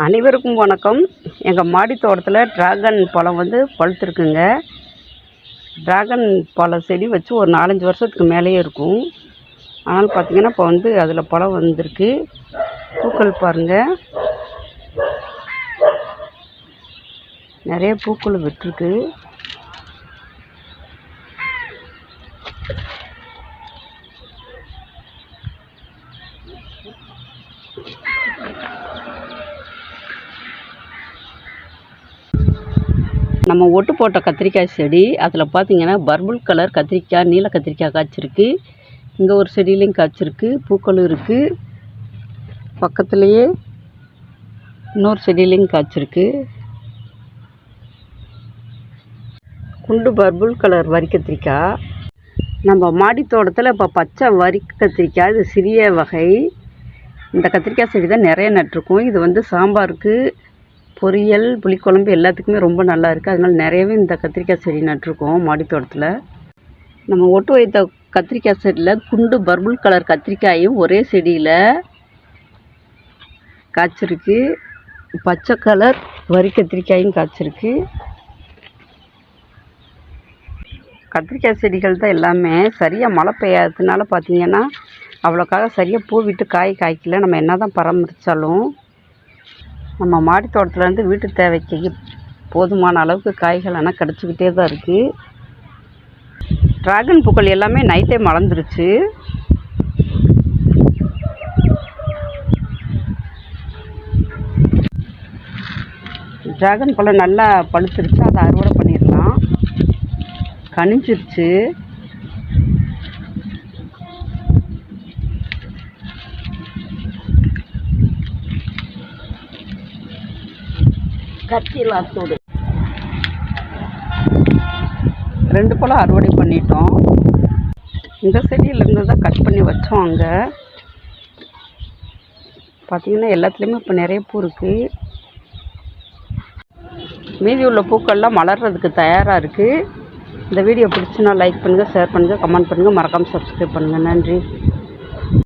அனைவருக்கும் வணக்கம். எங்கள் மாடி தோட்டத்தில் டிராகன் பழம் வந்து பழுத்துருக்குங்க. டிராகன் பழ செடி வச்சு ஒரு நாலஞ்சு வருஷத்துக்கு மேலேயே இருக்கும். ஆனால் பார்த்திங்கன்னா இப்போ வந்து அதில் பழம் வந்திருக்கு. பூக்கள் பாருங்கள் நிறைய பூக்கள் விட்டுருக்கு. நம்ம ஒட்டு போட்ட கத்திரிக்காய் செடி அதில் பார்த்தீங்கன்னா பர்பிள் கலர் கத்திரிக்காய் நீல கத்திரிக்காய் காய்ச்சிருக்கு. இங்கே ஒரு செடியிலையும் காய்ச்சிருக்கு பூக்களும் இருக்குது பக்கத்துலேயே இன்னொரு செடியிலையும் காய்ச்சிருக்கு. குண்டு பர்பிள் கலர் வரி கத்திரிக்காய். நம்ம மாடி தோட்டத்தில் இப்போ பச்சை வரி கத்திரிக்காய் இது சிறிய வகை. இந்த கத்திரிக்காய் செடி தான் நிறைய நட்டிருக்கோம். இது வந்து சாம்பாருக்கு பொரியல் புளிக்குழம்பு எல்லாத்துக்குமே ரொம்ப நல்லா இருக்குது அதனால நிறையவே இந்த கத்திரிக்காய் செடி நட்டிருக்கோம் மாடி தோட்டத்தில். நம்ம ஒட்டு வைத்த கத்திரிக்காய் செடியில் குண்டு பர்புள் கலர் கத்திரிக்காயும் ஒரே செடியில் காய்ச்சிருக்கு. பச்சை கலர் வரி கத்திரிக்காயும் காய்ச்சிருக்கு. கத்திரிக்காய் செடிகள் தான் எல்லாமே சரியாக மழை பெய்யாததுனால பார்த்தீங்கன்னா அவ்வளோக்காக சரியாக பூ விட்டு காய் காய்க்கல. நம்ம என்ன தான் பராமரித்தாலும் நம்ம மாடி தோட்டத்துலேருந்து வீட்டு தேவைக்கு போதுமான அளவுக்கு காய்கள் ஆனால் கிடச்சிக்கிட்டே தான் இருக்குது ட்ராகன் பூக்கள் எல்லாமே நைட்டே மலர்ந்துருச்சு. ட்ராகன் பழம் நல்லா பழுத்துருச்சு அதை அறுவடை பண்ணிடலாம். கனிஞ்சிருச்சு. கத்திலாம் சூடு ரெண்டு பழம் அறுவடை பண்ணிட்டோம். இந்த செடியிலேருந்து தான் கட் பண்ணி வச்சோம் அங்கே. பார்த்தீங்கன்னா எல்லாத்துலேயுமே இப்போ நிறைய பூ இருக்குது மீதி உள்ள பூக்கள்லாம் மலர்றதுக்கு தயாராக இருக்குது இந்த வீடியோ பிடிச்சுன்னா லைக் பண்ணுங்கள் ஷேர் பண்ணுங்கள் கமெண்ட் பண்ணுங்கள் மறக்காமல் சப்ஸ்கிரைப் பண்ணுங்கள் நன்றி.